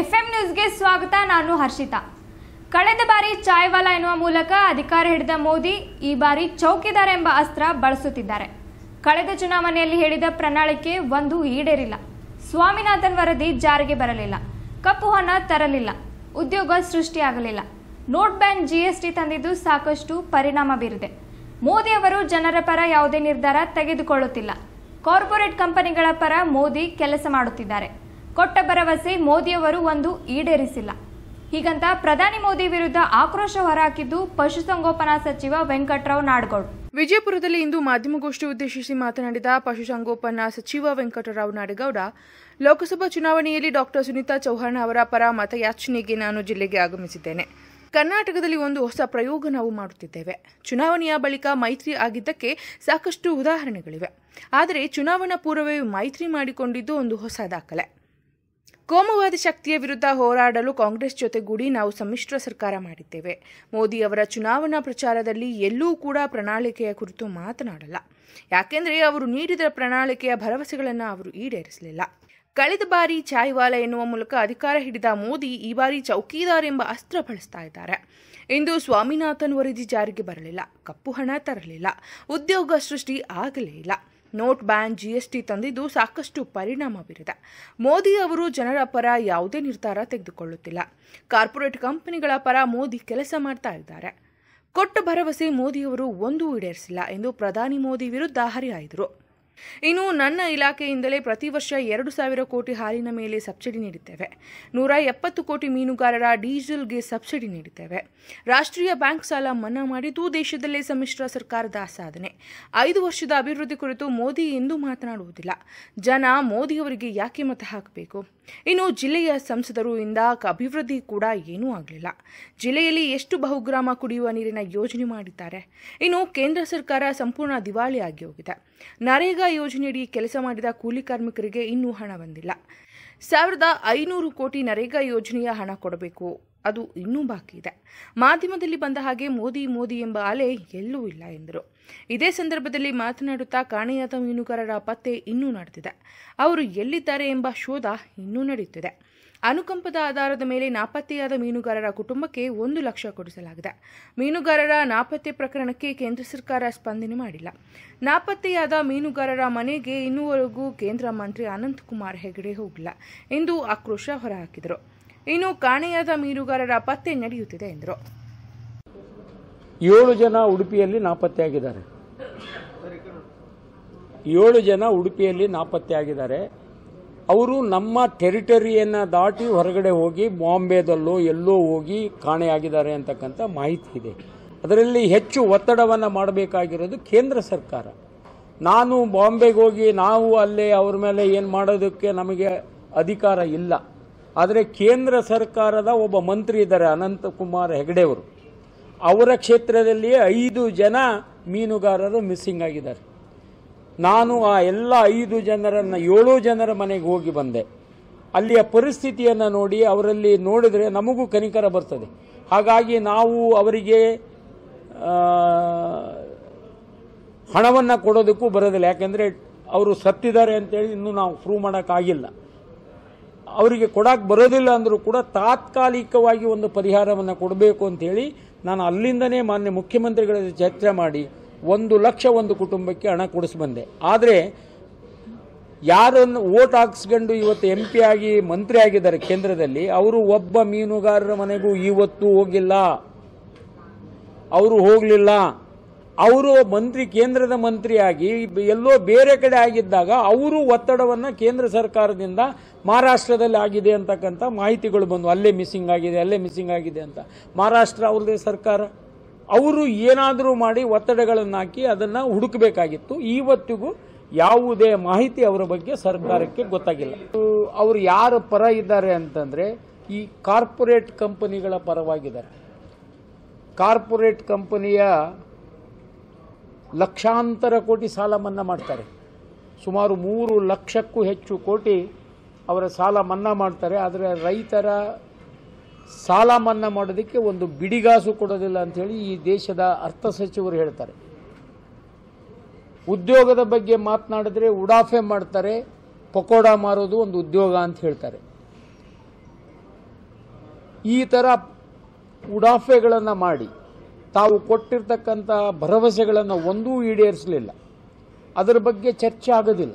FM ನ್ಯೂಸ್ಗೆ ಸ್ವಾಗತ, ನಾನು ಹರ್ಷಿತಾ. ಕಳೆದ ಬಾರಿ ಚಾಯ್ವಾಲಾ ಎನ್ನುವ ಮೂಲಕ ಅಧಿಕಾರ ಹಿಡಿದ ಮೋದಿ ಈ ಬಾರಿ ಚೌಕಿದಾರ ಎಂಬ ಅಸ್ತ್ರ ಬಳಸುತ್ತಿದ್ದಾರೆ. ಕಳೆದ ಚುನಾವಣೆಯಲ್ಲಿ ಹೇಳಿದ ಪ್ರಣಾಳಿಕೆ ಒಂದು ಈಡೇರಿಲ್ಲ. ಸ್ವಾಮಿನಾಥನ್ ವರದಿ ಜಾರಿಗೆ ಬರಲಿಲ್ಲ. ಕಪ್ಪು ಹಣ ತರಲಿಲ್ಲ. ಉದ್ಯೋಗ ಸೃಷ್ಟಿಯಾಗಲಿಲ್ಲ. ನೋಟ್ ಬ್ಯಾನ್ ಜಿಎಸ್ಟಿ ತಂದಿದ್ದು ಸಾಕಷ್ಟು ಪರಿಣಾಮ ಬೀರಿದೆ. ಮೋದಿ ಅವರು ಜನರ ಪರ ಯಾವುದೇ ನಿರ್ಧಾರ ತೆಗೆದುಕೊಳ್ಳುತ್ತಿಲ್ಲ. ಕಾರ್ಪೊರೇಟ್ ಕಂಪನಿಗಳ ಪರ ಮೋದಿ ಕೆಲಸ ಮಾಡುತ್ತಿದ್ದಾರೆ. ಕೊಟ್ಟ ಭರವಸೆ ಮೋದಿಯವರು ಒಂದು ಈಡೇರಿಸಿಲ್ಲ. ಹೀಗಂತ ಪ್ರಧಾನಿ ಮೋದಿ ವಿರುದ್ಧ ಆಕ್ರೋಶ ಹೊರಹಾಕಿದ್ದು ಪಶುಸಂಗೋಪನಾ ಸಚಿವ ವೆಂಕಟರಾವ್ ನಾಡಗೌಡ್. ವಿಜಯಪುರದಲ್ಲಿ ಇಂದು ಮಾಧ್ಯಮಗೋಷ್ಠಿ ಉದ್ದೇಶಿಸಿ ಮಾತನಾಡಿದ ಪಶುಸಂಗೋಪನಾ ಸಚಿವ ವೆಂಕಟರಾವ್ ನಾಡಗೌಡ, ಲೋಕಸಭಾ ಚುನಾವಣೆಯಲ್ಲಿ ಡಾಕ್ಟರ್ ಸುನೀತಾ ಚೌಹಾಣ್ ಅವರ ಪರ ಮತಯಾಚನೆಗೆ ನಾನು ಜಿಲ್ಲೆಗೆ ಆಗಮಿಸಿದ್ದೇನೆ. ಕರ್ನಾಟಕದಲ್ಲಿ ಒಂದು ಹೊಸ ಪ್ರಯೋಗ ನಾವು ಮಾಡುತ್ತಿದ್ದೇವೆ. ಚುನಾವಣೆಯ ಬಳಿಕ ಮೈತ್ರಿ ಆಗಿದ್ದಕ್ಕೆ ಸಾಕಷ್ಟು ಉದಾಹರಣೆಗಳಿವೆ. ಆದರೆ ಚುನಾವಣಾ ಪೂರ್ವವೇ ಮೈತ್ರಿ ಮಾಡಿಕೊಂಡಿದ್ದು ಒಂದು ಹೊಸ ದಾಖಲೆ. ಕೋಮುವಾದಿ ಶಕ್ತಿಯ ವಿರುದ್ಧ ಹೋರಾಡಲು ಕಾಂಗ್ರೆಸ್ ಜೊತೆಗೂಡಿ ನಾವು ಸಮ್ಮಿಶ್ರ ಸರ್ಕಾರ ಮಾಡಿದ್ದೇವೆ. ಮೋದಿ ಅವರ ಚುನಾವಣಾ ಪ್ರಚಾರದಲ್ಲಿ ಎಲ್ಲೂ ಕೂಡ ಪ್ರಣಾಳಿಕೆಯ ಕುರಿತು ಮಾತನಾಡಲ್ಲ. ಯಾಕೆಂದರೆ ಅವರು ನೀಡಿದ ಪ್ರಣಾಳಿಕೆಯ ಭರವಸೆಗಳನ್ನು ಅವರು ಈಡೇರಿಸಲಿಲ್ಲ. ಕಳೆದ ಬಾರಿ ಚಾಯ್ವಾಲ ಎನ್ನುವ ಮೂಲಕ ಅಧಿಕಾರ ಹಿಡಿದ ಮೋದಿ ಈ ಬಾರಿ ಚೌಕಿದಾರ್ ಎಂಬ ಅಸ್ತ್ರ ಬಳಸ್ತಾ ಇದ್ದಾರೆ. ಇಂದು ಸ್ವಾಮಿನಾಥನ್ ವರದಿ ಜಾರಿಗೆ ಬರಲಿಲ್ಲ. ಕಪ್ಪು ಹಣ ತರಲಿಲ್ಲ. ಉದ್ಯೋಗ ಸೃಷ್ಟಿ ಆಗಲೇ ಇಲ್ಲ. ನೋಟ್ ಬ್ಯಾನ್ ಜಿಎಸ್ಟಿ ತಂದಿದ್ದು ಸಾಕಷ್ಟು ಪರಿಣಾಮ ಬೀರಿದೆ ಮೋದಿ ಅವರು ಜನರ ಪರ ಯಾವುದೇ ನಿರ್ಧಾರ ತೆಗೆದುಕೊಳ್ಳುತ್ತಿಲ್ಲ. ಕಾರ್ಪೊರೇಟ್ ಕಂಪನಿಗಳ ಪರ ಮೋದಿ ಕೆಲಸ ಮಾಡ್ತಾ ಇದ್ದಾರೆ. ಕೊಟ್ಟ ಭರವಸೆ ಮೋದಿಯವರು ಒಂದೂ ಈಡೇರಿಸಿಲ್ಲ ಎಂದು ಪ್ರಧಾನಿ ಮೋದಿ ವಿರುದ್ಧ ಹರಿಹಾಯ್ದರು. ಇನ್ನು ನನ್ನ ಇಲಾಖೆಯಿಂದಲೇ ಪ್ರತಿ ವರ್ಷ ಎರಡು ಸಾವಿರ ಕೋಟಿ ಹಾಲಿನ ಮೇಲೆ ಸಬ್ಸಿಡಿ ನೀಡುತ್ತೇವೆ. ನೂರ ಎಪ್ಪತ್ತು ಕೋಟಿ ಮೀನುಗಾರರ ಡೀಸೆಲ್ಗೆ ಸಬ್ಸಿಡಿ ನೀಡುತ್ತೇವೆ. ರಾಷ್ಟ್ರೀಯ ಬ್ಯಾಂಕ್ ಸಾಲ ಮನ್ನಾ ಮಾಡಿದ್ದು ದೇಶದಲ್ಲೇ ಸಮ್ಮಿಶ್ರ ಸರ್ಕಾರದ ಸಾಧನೆ. ಐದು ವರ್ಷದ ಅಭಿವೃದ್ಧಿ ಕುರಿತು ಮೋದಿ ಎಂದೂ ಮಾತನಾಡುವುದಿಲ್ಲ. ಜನ ಮೋದಿಯವರಿಗೆ ಯಾಕೆ ಮತ ಹಾಕಬೇಕು? ಇನ್ನು ಜಿಲ್ಲೆಯ ಸಂಸದರು ಇಂದ ಅಭಿವೃದ್ಧಿ ಕೂಡ ಏನೂ ಆಗಲಿಲ್ಲ. ಜಿಲ್ಲೆಯಲ್ಲಿ ಎಷ್ಟು ಬಹುಗ್ರಾಮ ಕುಡಿಯುವ ನೀರಿನ ಯೋಜನೆ ಮಾಡಿದ್ದಾರೆ? ಇನ್ನು ಕೇಂದ್ರ ಸರ್ಕಾರ ಸಂಪೂರ್ಣ ದಿವಾಳಿ ಆಗಿ ಹೋಗಿದೆ. ನರೇಗಾ ಯೋಜನೆಯಡಿ ಕೆಲಸ ಮಾಡಿದ ಕೂಲಿ ಕಾರ್ಮಿಕರಿಗೆ ಇನ್ನೂ ಹಣ ಬಂದಿಲ್ಲ. ಸಾವಿರದ ಐನೂರು ಕೋಟಿ ನರೇಗಾ ಯೋಜನೆಯ ಹಣ ಕೊಡಬೇಕು. ಅದು ಇನ್ನೂ ಬಾಕಿ ಇದೆ. ಮಾಧ್ಯಮದಲ್ಲಿ ಬಂದ ಹಾಗೆ ಮೋದಿ ಮೋದಿ ಎಂಬ ಅಲೆ ಎಲ್ಲೂ ಇಲ್ಲ ಎಂದರು. ಇದೇ ಸಂದರ್ಭದಲ್ಲಿ ಮಾತನಾಡುತ್ತಾ ಕಾಣೆಯಾದ ಮೀನುಗಾರರ ಪತ್ತೆ ಇನ್ನೂ ನಡೆದಿದೆ ಅವರು ಎಲ್ಲಿದ್ದಾರೆ ಎಂಬ ಶೋಧ ಇನ್ನೂ ನಡೆಯುತ್ತಿದೆ. ಅನುಕಂಪದ ಆಧಾರದ ಮೇಲೆ ನಾಪತ್ತೆಯಾದ ಮೀನುಗಾರರ ಕುಟುಂಬಕ್ಕೆ ಒಂದು ಲಕ್ಷ ಕೊಡಿಸಲಾಗಿದೆ. ಮೀನುಗಾರರ ನಾಪತ್ತೆ ಪ್ರಕರಣಕ್ಕೆ ಕೇಂದ್ರ ಸರ್ಕಾರ ಸ್ಪಂದನೆ ಮಾಡಿಲ್ಲ. ನಾಪತ್ತೆಯಾದ ಮೀನುಗಾರರ ಮನೆಗೆ ಇನ್ನುವರೆಗೂ ಕೇಂದ್ರ ಮಂತ್ರಿ ಅನಂತಕುಮಾರ್ ಹೆಗಡೆ ಹೋಗಿಲ್ಲ ಎಂದು ಆಕ್ರೋಶ ಹೊರಹಾಕಿದರು. ಇನ್ನು ಕಾಣೆಯಾದ ಮೀನುಗಾರರ ಪತ್ತೆ ನಡೆಯುತ್ತಿದೆ ಎಂದರು. ಏಳು ಜನ ಉಡುಪಿಯಲ್ಲಿ ನಾಪತ್ತೆಯಾಗಿದ್ದಾರೆ ಏಳು ಜನ ಉಡುಪಿಯಲ್ಲಿ ನಾಪತ್ತೆಯಾಗಿದ್ದಾರೆ ಅವರು ನಮ್ಮ ಟೆರಿಟರಿಯನ್ನು ದಾಟಿ ಹೊರಗಡೆ ಹೋಗಿ ಬಾಂಬೆದಲ್ಲೋ ಎಲ್ಲೋ ಹೋಗಿ ಕಾಣೆಯಾಗಿದ್ದಾರೆ ಅಂತಕ್ಕಂಥ ಮಾಹಿತಿ ಇದೆ. ಅದರಲ್ಲಿ ಹೆಚ್ಚು ಒತ್ತಡವನ್ನು ಮಾಡಬೇಕಾಗಿರೋದು ಕೇಂದ್ರ ಸರ್ಕಾರ. ನಾನು ಬಾಂಬೆಗೆ ಹೋಗಿ ನಾವು ಅಲ್ಲೇ ಅವ್ರ ಮೇಲೆ ಏನು ಮಾಡೋದಕ್ಕೆ ನಮಗೆ ಅಧಿಕಾರ ಇಲ್ಲ. ಆದರೆ ಕೇಂದ್ರ ಸರ್ಕಾರದ ಒಬ್ಬ ಮಂತ್ರಿ ಇದ್ದಾರೆ, ಅನಂತಕುಮಾರ್ ಹೆಗಡೆಯವರು. ಅವರ ಕ್ಷೇತ್ರದಲ್ಲಿಯೇ ಐದು ಜನ ಮೀನುಗಾರರು ಮಿಸ್ಸಿಂಗ್ ಆಗಿದ್ದಾರೆ. ನಾನು ಆ ಎಲ್ಲ ಐದು ಜನರನ್ನು ಏಳು ಜನರ ಮನೆಗೆ ಹೋಗಿ ಬಂದೆ. ಅಲ್ಲಿಯ ಪರಿಸ್ಥಿತಿಯನ್ನು ನೋಡಿ ಅವರಲ್ಲಿ ನೋಡಿದರೆ ನಮಗೂ ಕನಿಕರ ಬರ್ತದೆ. ಹಾಗಾಗಿ ನಾವು ಅವರಿಗೆ ಹಣವನ್ನು ಕೊಡೋದಕ್ಕೂ ಬರೋದಿಲ್ಲ. ಯಾಕೆಂದರೆ ಅವರು ಸತ್ತಿದ್ದಾರೆ ಅಂತೇಳಿ ಇನ್ನೂ ನಾವು ಪ್ರೂವ್ ಮಾಡೋಕ್ಕಾಗಿಲ್ಲ. ಅವರಿಗೆ ಕೊಡಕ್ಕೆ ಬರೋದಿಲ್ಲ ಅಂದರೂ ಕೂಡ ತಾತ್ಕಾಲಿಕವಾಗಿ ಒಂದು ಪರಿಹಾರವನ್ನು ಕೊಡಬೇಕು ಅಂತೇಳಿ ನಾನು ಅಲ್ಲಿಂದನೇ ಮಾನ್ಯ ಮುಖ್ಯಮಂತ್ರಿಗಳ ಚರ್ಚೆ ಮಾಡಿ ಒಂದು ಲಕ್ಷ ಒಂದು ಕುಟುಂಬಕ್ಕೆ ಹಣ ಕೊಡಿಸ್ಬಂದೆ ಆದರೆ ಯಾರನ್ನು ಓಟ್ ಹಾಕ್ಸ್ಕೊಂಡು ಇವತ್ತು ಎಂ ಪಿ ಆಗಿ ಮಂತ್ರಿ ಆಗಿದ್ದಾರೆ ಕೇಂದ್ರದಲ್ಲಿ, ಅವರು ಒಬ್ಬ ಮೀನುಗಾರರ ಮನೆಗೂ ಇವತ್ತು ಹೋಗಿಲ್ಲ. ಅವರು ಹೋಗಲಿಲ್ಲ. ಅವರು ಮಂತ್ರಿ, ಕೇಂದ್ರದ ಮಂತ್ರಿಯಾಗಿ ಎಲ್ಲೋ ಬೇರೆ ಕಡೆ ಆಗಿದ್ದಾಗ ಅವರು ಒತ್ತಡವನ್ನು ಕೇಂದ್ರ ಸರ್ಕಾರದಿಂದ ಮಹಾರಾಷ್ಟ್ರದಲ್ಲಿ ಆಗಿದೆ ಅಂತಕ್ಕಂಥ ಮಾಹಿತಿಗಳು ಬಂದವು. ಅಲ್ಲೇ ಮಿಸ್ಸಿಂಗ್ ಆಗಿದೆ, ಅಲ್ಲೇ ಮಿಸ್ಸಿಂಗ್ ಆಗಿದೆ ಅಂತ. ಮಹಾರಾಷ್ಟ್ರ ಅವ್ರದ್ದೇ ಸರ್ಕಾರ. ಅವರು ಏನಾದರೂ ಮಾಡಿ ಒತ್ತಡಗಳನ್ನು ಹಾಕಿ ಅದನ್ನು ಹುಡುಕಬೇಕಾಗಿತ್ತು. ಇವತ್ತಿಗೂ ಯಾವುದೇ ಮಾಹಿತಿ ಅವರ ಬಗ್ಗೆ ಸರ್ಕಾರಕ್ಕೆ ಗೊತ್ತಾಗಿಲ್ಲ. ಅವರು ಯಾರ ಪರ ಇದ್ದಾರೆ ಅಂತಂದರೆ ಈ ಕಾರ್ಪೊರೇಟ್ ಕಂಪನಿಗಳ ಪರವಾಗಿದ್ದಾರೆ. ಕಾರ್ಪೊರೇಟ್ ಕಂಪನಿಯ ಲಕ್ಷಾಂತರ ಕೋಟಿ ಸಾಲ ಮನ್ನಾ ಮಾಡ್ತಾರೆ. ಸುಮಾರು ಮೂರು ಲಕ್ಷಕ್ಕೂ ಹೆಚ್ಚು ಕೋಟಿ ಅವರ ಸಾಲ ಮನ್ನಾ ಮಾಡ್ತಾರೆ. ಆದರೆ ರೈತರ ಸಾಲ ಮನ್ನಾ ಮಾಡೋದಕ್ಕೆ ಒಂದು ಬಿಡಿಗಾಸು ಕೊಡೋದಿಲ್ಲ ಅಂಥೇಳಿ ಈ ದೇಶದ ಅರ್ಥ ಸಚಿವರು ಹೇಳ್ತಾರೆ. ಉದ್ಯೋಗದ ಬಗ್ಗೆ ಮಾತನಾಡಿದ್ರೆ ಉಡಾಫೆ ಮಾಡ್ತಾರೆ, ಪಕೋಡ ಮಾರೋದು ಒಂದು ಉದ್ಯೋಗ ಅಂತ ಹೇಳ್ತಾರೆ. ಈ ಥರ ಉಡಾಫೆಗಳನ್ನು ಮಾಡಿ, ತಾವು ಕೊಟ್ಟಿರ್ತಕ್ಕಂಥ ಭರವಸೆಗಳನ್ನು ಒಂದೂ ಈಡೇರಿಸಲಿಲ್ಲ. ಅದರ ಬಗ್ಗೆ ಚರ್ಚೆ ಆಗೋದಿಲ್ಲ.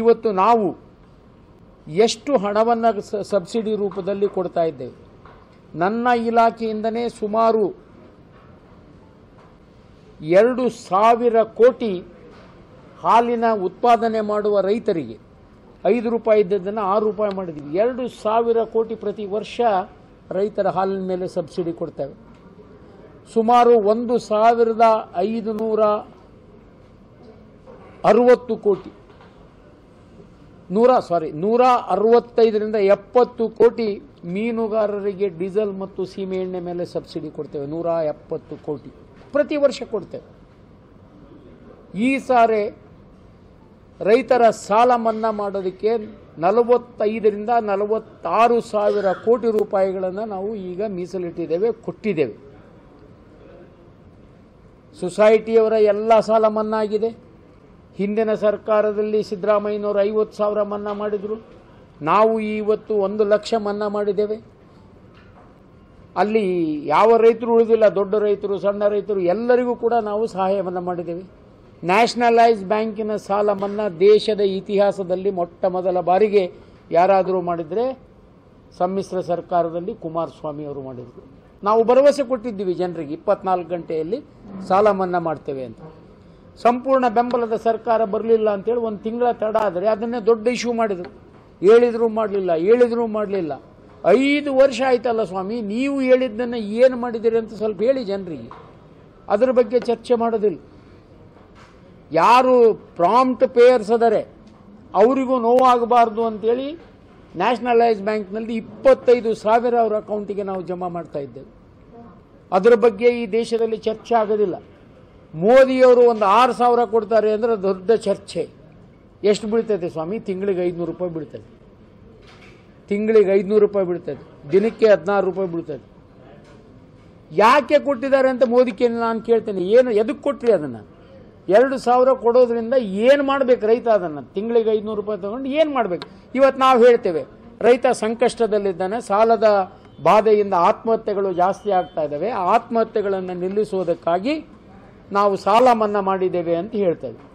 ಇವತ್ತು ನಾವು ಎಷ್ಟು ಹಣವನ್ನು ಸಬ್ಸಿಡಿ ರೂಪದಲ್ಲಿ ಕೊಡ್ತಾ ಇದ್ದೇವೆ ನನ್ನ ಇಲಾಖೆಯಿಂದನೇ ಸುಮಾರು ಎರಡು ಸಾವಿರ ಕೋಟಿ ಹಾಲಿನ ಉತ್ಪಾದನೆ ಮಾಡುವ ರೈತರಿಗೆ ಐದು ರೂಪಾಯಿ ಇದ್ದದ್ದನ್ನು ಆರು ರೂಪಾಯಿ ಮಾಡಿದ್ವಿ. ಎರಡು ಸಾವಿರ ಕೋಟಿ ಪ್ರತಿ ವರ್ಷ ರೈತರ ಹಾಲಿನ ಮೇಲೆ ಸಬ್ಸಿಡಿ ಕೊಡ್ತೇವೆ. ಸುಮಾರು ಒಂದು ಸಾವಿರದ ಐದು ನೂರ ಅರವತ್ತು ಕೋಟಿ. ನೂರ ಸಾರಿ ನೂರ ಅರವತ್ತೈದರಿಂದ ಎಪ್ಪತ್ತು ಕೋಟಿ ಮೀನುಗಾರರಿಗೆ ಡೀಸೆಲ್ ಮತ್ತು ಸೀಮೆ ಎಣ್ಣೆ ಮೇಲೆ ಸಬ್ಸಿಡಿ ಕೊಡ್ತೇವೆ. ನೂರ ಎಪ್ಪತ್ತು ಕೋಟಿ. ಪ್ರತಿ ವರ್ಷ ಕೊಡ್ತೇವೆ. ಈ ಸಾರಿ ರೈತರ ಸಾಲ ಮನ್ನಾ ಮಾಡೋದಕ್ಕೆ ನಲವತ್ತೈದರಿಂದ ನಲವತ್ತಾರು ಸಾವಿರ ಕೋಟಿ ರೂಪಾಯಿಗಳನ್ನು ನಾವು ಈಗ ಮೀಸಲಿಟ್ಟಿದ್ದೇವೆ, ಕೊಟ್ಟಿದ್ದೇವೆ. ಸೊಸೈಟಿಯವರ ಎಲ್ಲ ಸಾಲ ಮನ್ನಾ ಆಗಿದೆ. ಹಿಂದಿನ ಸರ್ಕಾರದಲ್ಲಿ ಸಿದ್ದರಾಮಯ್ಯನವರು ಐವತ್ತು ಸಾವಿರ ಮನ್ನಾ ಮಾಡಿದರು. ನಾವು ಇವತ್ತು ಒಂದು ಲಕ್ಷ ಮನ್ನಾ ಮಾಡಿದ್ದೇವೆ. ಅಲ್ಲಿ ಯಾವ ರೈತರು ಉಳಿದಿಲ್ಲ, ದೊಡ್ಡ ರೈತರು, ಸಣ್ಣ ರೈತರು, ಎಲ್ಲರಿಗೂ ಕೂಡ ನಾವು ಸಹಾಯವನ್ನು ಮಾಡಿದ್ದೇವೆ. ನ್ಯಾಷನಲೈಸ್ ಬ್ಯಾಂಕಿನ ಸಾಲ ಮನ್ನಾ ದೇಶದ ಇತಿಹಾಸದಲ್ಲಿ ಮೊಟ್ಟ ಮೊದಲ ಬಾರಿಗೆ ಯಾರಾದರೂ ಮಾಡಿದರೆ ಸಮ್ಮಿಶ್ರ ಸರ್ಕಾರದಲ್ಲಿ ಕುಮಾರಸ್ವಾಮಿ ಅವರು ಮಾಡಿದರು. ನಾವು ಭರವಸೆ ಕೊಟ್ಟಿದ್ದೀವಿ ಜನರಿಗೆ ಇಪ್ಪತ್ನಾಲ್ಕು ಗಂಟೆಯಲ್ಲಿ ಸಾಲ ಮನ್ನಾ ಮಾಡ್ತೇವೆ ಅಂತ. ಸಂಪೂರ್ಣ ಬೆಂಬಲದ ಸರ್ಕಾರ ಬರಲಿಲ್ಲ ಅಂತೇಳಿ ಒಂದು ತಿಂಗಳ ತಡ ಆದರೆ ಅದನ್ನೇ ದೊಡ್ಡ ಇಶ್ಯೂ ಮಾಡಿದರು. ಹೇಳಿದ್ರು ಮಾಡಲಿಲ್ಲ ಹೇಳಿದ್ರು ಮಾಡಲಿಲ್ಲ. ಐದು ವರ್ಷ ಆಯ್ತಲ್ಲ ಸ್ವಾಮಿ, ನೀವು ಹೇಳಿದ್ದನ್ನು ಏನು ಮಾಡಿದಿರಿ ಅಂತ ಸ್ವಲ್ಪ ಹೇಳಿ ಜನರಿಗೆ. ಅದರ ಬಗ್ಗೆ ಚರ್ಚೆ ಮಾಡೋದಿಲ್ಲ. ಯಾರು ಪ್ರಾಂಪ್ಟ್ ಪೇಯರ್ಸ್ ಅದರೆ ಅವರಿಗೂ ನೋವಾಗಬಾರ್ದು ಅಂತೇಳಿ ನ್ಯಾಷನಲೈಸ್ ಬ್ಯಾಂಕ್ನಲ್ಲಿ ಇಪ್ಪತ್ತೈದು ಸಾವಿರ ಅವರ ಅಕೌಂಟಿಗೆ ನಾವು ಜಮಾ ಮಾಡ್ತಾ ಇದ್ದೇವೆ. ಅದರ ಬಗ್ಗೆ ಈ ದೇಶದಲ್ಲಿ ಚರ್ಚೆ ಆಗೋದಿಲ್ಲ. ಮೋದಿಯವರು ಒಂದು ಆರು ಸಾವಿರ ಕೊಡ್ತಾರೆ ಅಂದರೆ ದೊಡ್ಡ ಚರ್ಚೆ. ಎಷ್ಟು ಬೀಳ್ತೈತೆ ಸ್ವಾಮಿ? ತಿಂಗಳಿಗೆ ಐದುನೂರು ರೂಪಾಯಿ ಬೀಳ್ತದೆ ತಿಂಗಳಿಗೆ ಐದುನೂರು ರೂಪಾಯಿ ಬೀಳ್ತದೆ ದಿನಕ್ಕೆ ಹದಿನಾರು ರೂಪಾಯಿ ಬೀಳ್ತದೆ ಯಾಕೆ ಕೊಟ್ಟಿದ್ದಾರೆ ಅಂತ ಮೋದಿಗೆ ನಾನು ಕೇಳ್ತೇನೆ. ಏನು ಎದಕ್ಕೆ ಕೊಟ್ರಿ ಅದನ್ನು? ಎರಡು ಸಾವಿರ ಕೊಡೋದ್ರಿಂದ ಏನು ಮಾಡ್ಬೇಕು ರೈತ ಅದನ್ನು? ತಿಂಗಳಿಗೆ ಐದುನೂರು ರೂಪಾಯಿ ತಗೊಂಡು ಏನು ಮಾಡಬೇಕು? ಇವತ್ತು ನಾವು ಹೇಳ್ತೇವೆ, ರೈತ ಸಂಕಷ್ಟದಲ್ಲಿದ್ದಾನೆ, ಸಾಲದ ಬಾಧೆಯಿಂದ ಆತ್ಮಹತ್ಯೆಗಳು ಜಾಸ್ತಿ ಆಗ್ತಾ ಇದ್ದಾವೆ. ಆತ್ಮಹತ್ಯೆಗಳನ್ನು ನಿಲ್ಲಿಸುವುದಕ್ಕಾಗಿ ನಾವು ಸಾಲ ಮನ್ನಾ ಮಾಡಿದ್ದೇವೆ ಅಂತ ಹೇಳ್ತೇವೆ.